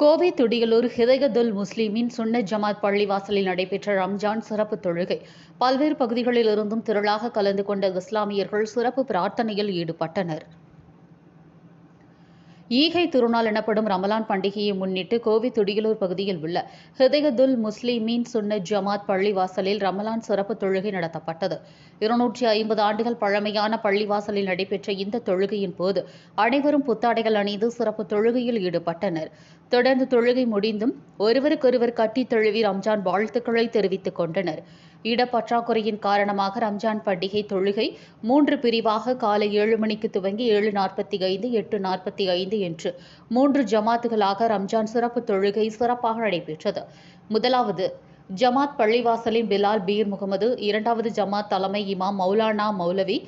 கோவை துடியலூர் ஹிதயதுல் முஸ்லீமின் சுன்ன ஜமாத் பள்ளிவாசலில் நடைபெற்ற ரம்ஜான் சிறப்பு தொழுகை. பல்வேறு பகுதிகளிலிருந்தும் திரளாக கலந்து கொண்ட இஸ்லாமியர்கள் சிறப்பு பிரார்த்தனையில் ஈடுபட்டனர். ஈகை திருநாள் எனப்படும் ரமலான் பண்டிகையை முன்னிட்டு கோவை துடியலூர் பகுதியில் உள்ள ஹிதயதுல் முஸ்லிமீன் சுன்ன ஜமாத் பள்ளிவாசலில் ரமலான் சிறப்பு தொழுகை நடத்தப்பட்டது. இருநூற்றி ஐம்பது ஆண்டுகள் பழமையான பள்ளிவாசலில் நடைபெற்ற இந்த தொழுகையின் போது அனைவரும் புத்தாடைகள் அணிந்து சிறப்பு தொழுகையில் ஈடுபட்டனர். தொடர்ந்து தொழுகை முடிந்தும் ஒருவருக்கொருவர் கட்டி தழுவி ரம்ஜான் வாழ்த்துக்களை தெரிவித்துக் கொண்டனர். இடப்பற்றாக்குறையின் காரணமாக ரம்ஜான் பண்டிகை தொழுகை மூன்று பிரிவாக காலை ஏழு மணிக்கு துவங்கி ஏழு நாற்பத்தி ஐந்து எட்டு நாற்பத்தி ஐந்து என்று மூன்று ஜமாத்துகளாக ரம்ஜான் சிறப்பு தொழுகை சிறப்பாக நடைபெற்றது. முதலாவது ஜமாத் பள்ளிவாசலின் பிலால் பீர் முகமது இரண்டாவது ஜமாத் தலைமை இமாம் மௌலானா மௌலவி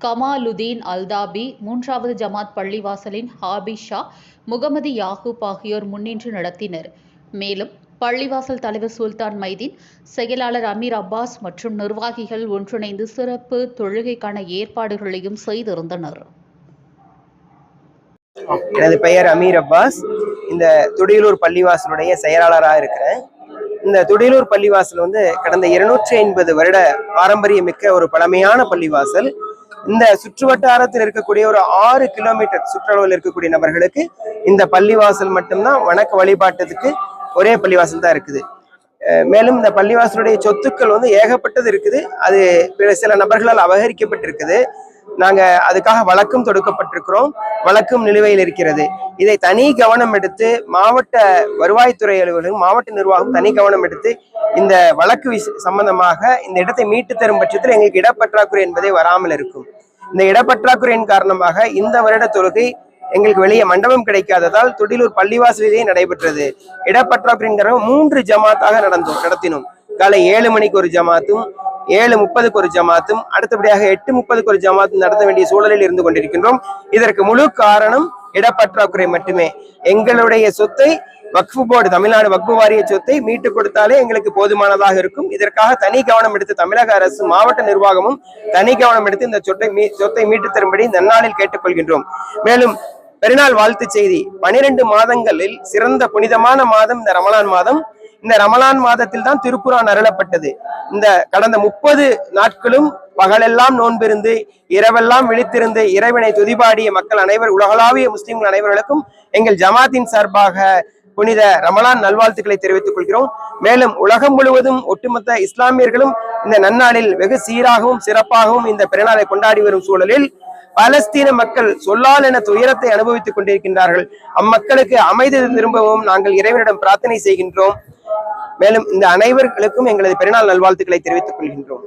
கமாலுதீன் அல்தாபி மூன்றாவது ஜமாத் பள்ளிவாசலின் ஹாபி ஷா முகமது யாகூப் ஆகியோர் முன்னின்று நடத்தினர். மேலும் பள்ளிவாசல் தலைவர் சுல்தான் மைதீன் செயலாளர் அமீர் அப்பாஸ் மற்றும் நிர்வாகிகள் ஒன்றிணைந்து சிறப்பு தொழுகைக்கான ஏற்பாடுகளையும் செய்திருந்தனர். எனது பெயர் அமீர் அப்பாஸ். இந்த துடியலூர் பள்ளிவாசலுடைய செயலாளராக இருக்கிறேன். இந்த துடியலூர் பள்ளிவாசல் வந்து கடந்த இருநூற்றி ஐம்பது வருட பாரம்பரியமிக்க ஒரு பழமையான பள்ளிவாசல். இந்த சுற்று வட்டாரத்தில் இருக்கக்கூடிய ஒரு ஆறு கிலோமீட்டர் சுற்றளவில் இருக்கக்கூடிய நபர்களுக்கு இந்த பள்ளிவாசல் மட்டும்தான் வணக்க வழிபாட்டத்துக்கு ஒரே பள்ளிவாசல் தான் இருக்குது. மேலும் இந்த பள்ளிவாசலுடைய சொத்துக்கள் வந்து ஏகப்பட்டது இருக்குது. அது பிற சில நபர்களால் அபகரிக்கப்பட்டிருக்குது. நாங்க அதுக்காக வழக்கும் தொடுக்கப்பட்டிருக்கிறோம். வழக்கும் நிலுவையில் இருக்கிறது. இதை தனி கவனம் எடுத்து மாவட்ட வருவாய்த்துறை அலுவலகம் மாவட்ட நிர்வாகம் தனி கவனம் எடுத்து இந்த வழக்கு சம்பந்தமாக இந்த இடத்தை மீட்டு தரும் பட்சத்தில் எங்களுக்கு இடப்பற்றாக்குறை என்பதே வராமல் இருக்கும். இந்த இடப்பற்றாக்குறையின் காரணமாக இந்த வருட தொழுகை எங்களுக்கு வெளியே மண்டபம் கிடைக்காததால் துடிலூர் பள்ளிவாசலிலேயே நடைபெற்றது. இடப்பற்றாக்குறையின் மூன்று ஜமாத்தாக நடந்தோம் நடத்தினோம். காலை ஏழு மணிக்கு ஒரு ஜமாத்தும் ஏழு முப்பதுக்கு ஒரு ஜமாத்தும் அடுத்தபடியாக எட்டு முப்பதுக்கு ஒரு ஜமாத்தும் நடத்த வேண்டிய சூழலில் இருந்து கொண்டிருக்கின்றோம். இதற்கு முழு காரணம் இடப்பற்றாக்குறை மட்டுமே. எங்களுடைய சொத்தை வக்ஃபு போர்டு தமிழ்நாடு வக்ஃபு வாரிய சொத்தை மீட்டு கொடுத்தாலே எங்களுக்கு போதுமானதாக இருக்கும். இதற்காக தனி கவனம் எடுத்து தமிழக அரசு மாவட்ட நிர்வாகமும் தனி கவனம் எடுத்து இந்த சொத்தை மீ சொத்தை மீட்டு தரும்படி நன்னாளில் கேட்டுக்கொள்கின்றோம். மேலும் பெருநாள் வாழ்த்து செய்தி. பனிரெண்டு மாதங்களில் சிறந்த புனிதமான மாதம் இந்த ரமலான் மாதம். இந்த ரமலான் மாதத்தில் தான் திருக்குறான் அருளப்பட்டது. இந்த கடந்த முப்பது நாட்களும் பகலெல்லாம் நோன்பிருந்து இரவெல்லாம் விழித்திருந்து இறைவனை துதிபாடிய மக்கள் அனைவர் உலகளாவிய முஸ்லிம்கள் அனைவர்களுக்கும் எங்கள் ஜமாத்தின் சார்பாக புனித ரமலான் நல்வாழ்த்துக்களை தெரிவித்துக் கொள்கிறோம். மேலும் உலகம் முழுவதும் ஒட்டுமொத்த இஸ்லாமியர்களும் இந்த நன்னாளில் வெகு சீராகவும் சிறப்பாகவும் இந்த பெருநாளை கொண்டாடி வரும் சூழலில் பலஸ்தீன மக்கள் சொல்லால் என துயரத்தை அனுபவித்துக் கொண்டிருக்கின்றார்கள். அம்மக்களுக்கு அமைதி திரும்பவும் நாங்கள் இறைவனிடம் பிரார்த்தனை செய்கின்றோம். மேலும் இந்த அனைவர்களுக்கும் எங்களது பெருநாள் நல்வாழ்த்துக்களை தெரிவித்துக் கொள்கின்றோம்.